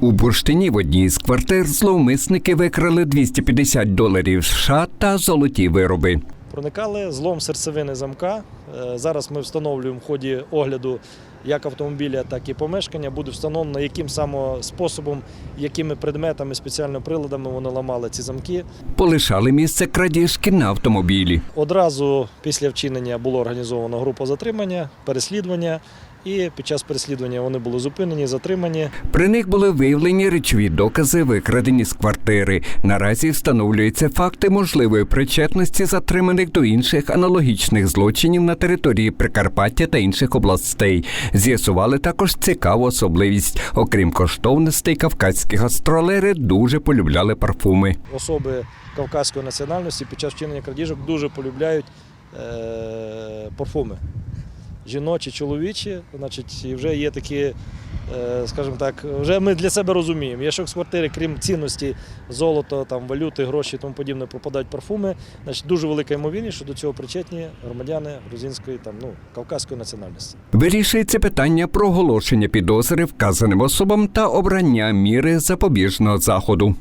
У бурштині в одній з квартир зловмисники викрали 250 доларів США та золоті вироби. Проникали злом серцевини замка. Е, Зараз ми встановлюємо в ході огляду як автомобіля, так і помешкання. Буде встановлено, яким саме способом, якими предметами, спеціальними приладами вони ламали ці замки. Полишали місце крадіжки на автомобілі. Одразу після вчинення було організовано група затримання, переслідування. І під час переслідування вони були зупинені, затримані. При них були виявлені речові докази, викрадені з квартири. Наразі встановлюються факти можливої причетності затриманих до інших аналогічних злочинів на території Прикарпаття та інших областей. З'ясували також цікаву особливість. Окрім коштовностей, кавказькі гастролери дуже полюбляли парфуми. Особи кавказької національності під час вчинення крадіжок дуже полюбляють е, парфуми. Жіночі, чоловічі, значить, вже є такі, е, скажімо так, вже ми для себе розуміємо. Якщо з квартири, крім цінності, золото, там, валюти, гроші і тому подібне, пропадають парфуми, значить дуже велика ймовірність, що до цього причетні громадяни грузинської, там, ну, кавказької національності. Вирішується питання про оголошення підозри вказаним особам та обрання міри запобіжного заходу.